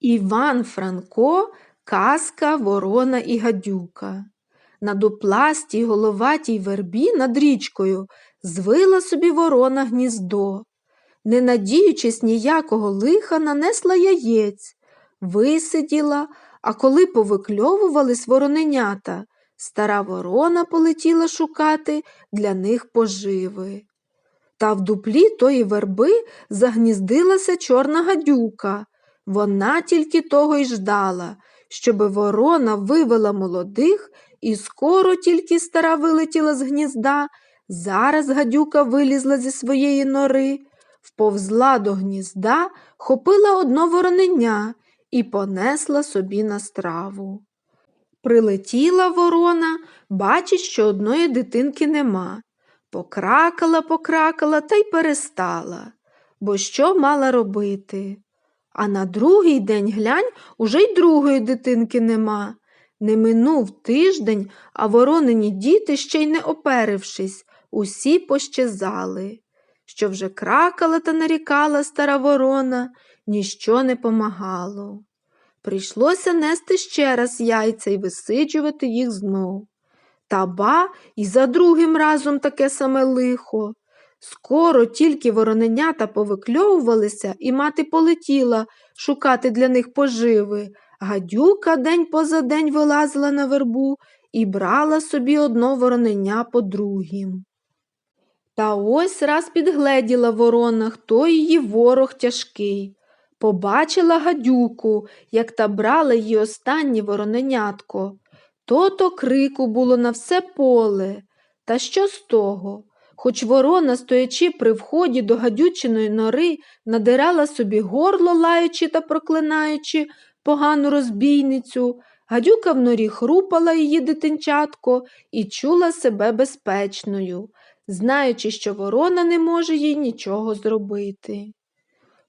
Іван Франко, казка, ворона і гадюка. На дупластій головатій вербі над річкою звила собі ворона гніздо. Не надіючись ніякого лиха, нанесла яєць, висиділа, а коли повикльовувались вороненята, стара ворона полетіла шукати для них поживи. Та в дуплі тої верби загніздилася чорна гадюка. Вона тільки того й ждала, щоби ворона вивела молодих, і скоро тільки стара вилетіла з гнізда, зараз гадюка вилізла зі своєї нори, вповзла до гнізда, хопила одно вороненя і понесла собі на страву. Прилетіла ворона, бачить, що одної дитинки нема. Покракала, покракала та й перестала, бо що мала робити? А на другий день глянь уже й другої дитинки нема. Не минув тиждень, а воронені діти, ще й не оперившись, усі пощезали. Що вже кракала та нарікала стара ворона, ніщо не помагало. Прийшлося нести ще раз яйця і висиджувати їх знов. Та ба і за другим разом таке саме лихо. Скоро тільки вороненята повикльовувалися, і мати полетіла шукати для них поживи. Гадюка день поза день вилазила на вербу і брала собі одно вороненя по другім. Та ось раз підгледіла ворона, хто її ворог тяжкий. Побачила гадюку, як та брала її останнє вороненятко. То-то крику було на все поле. Та що з того? Хоч ворона, стоячи при вході до гадючиної нори, надирала собі горло, лаючи та проклинаючи погану розбійницю, гадюка в норі хрупала її дитинчатко і чула себе безпечною, знаючи, що ворона не може їй нічого зробити.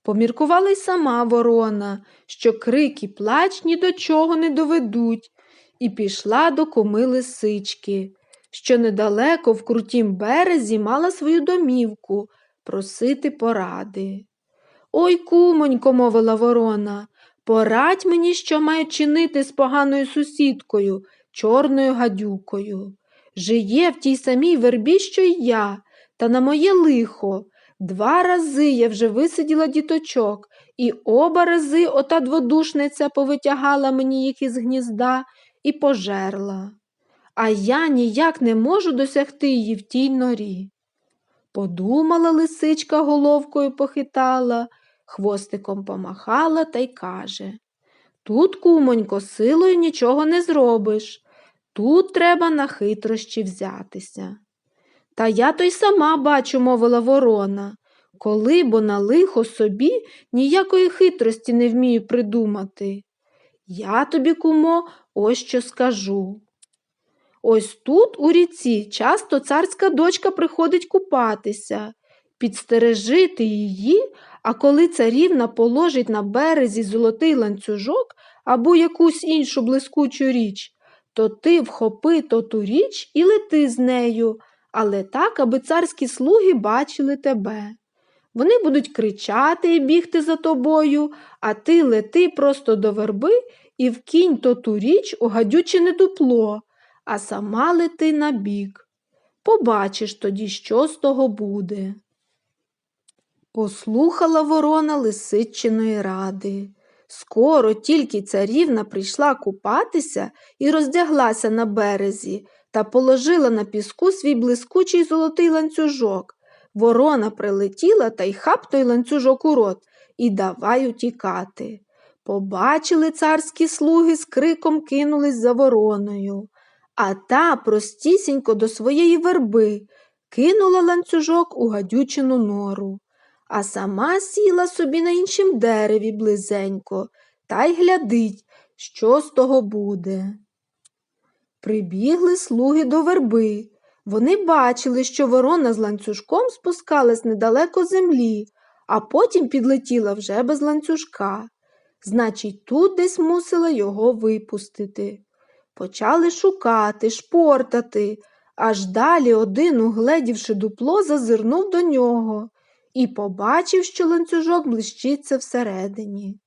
Поміркувала й сама ворона, що крик і плач ні до чого не доведуть, і пішла до коми лисички, що недалеко в крутім березі мала свою домівку просити поради. Ой, кумонько, мовила ворона, порадь мені, що маю чинити з поганою сусідкою, чорною гадюкою. Жиє в тій самій вербі, що й я, та на моє лихо. Два рази я вже висиділа діточок, і оба рази ота дводушниця повитягала мені їх із гнізда і пожерла. А я ніяк не можу досягти її в тій норі. Подумала лисичка головкою похитала, хвостиком помахала та й каже Тут, кумонько, силою нічого не зробиш. Тут треба на хитрощі взятися. Та я то й сама бачу, мовила ворона, коли бо на лихо собі ніякої хитрості не вмію придумати. Я тобі, кумо, ось що скажу. Ось тут, у ріці, часто царська дочка приходить купатися, підстережити її, а коли царівна положить на березі золотий ланцюжок або якусь іншу блискучу річ, то ти вхопи то ту річ і лети з нею, але так, аби царські слуги бачили тебе. Вони будуть кричати і бігти за тобою, а ти лети просто до верби і вкинь то ту річ у гадючине дупло, а сама лети на бік. Побачиш тоді, що з того буде. Послухала ворона лисичиної ради. Скоро тільки царівна прийшла купатися і роздяглася на березі та положила на піску свій блискучий золотий ланцюжок. Ворона прилетіла та й хап той ланцюжок у рот і давай утікати. Побачили царські слуги з криком кинулись за вороною, а та простісінько до своєї верби кинула ланцюжок у гадючину нору а сама сіла собі на іншім дереві близенько та й глядить, що з того буде. Прибігли слуги до верби. Вони бачили, що ворона з ланцюжком спускалась недалеко землі, а потім підлетіла вже без ланцюжка. Значить, тут десь мусила його випустити. Почали шукати, шпортати, аж далі один, угледівши дупло, зазирнув до нього і побачив, що ланцюжок блищиться всередині.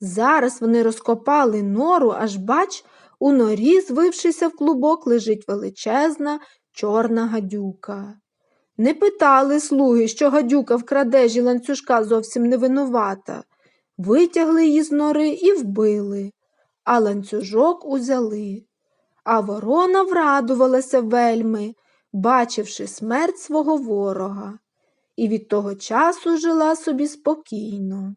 Зараз вони розкопали нору, аж бач, у норі, звившися в клубок, лежить величезна чорна гадюка. Не питали слуги, що гадюка в крадежі ланцюжка зовсім не винувата. Витягли її з нори і вбили, а ланцюжок узяли. А ворона врадувалася вельми, бачивши смерть свого ворога, і від того часу жила собі спокійно.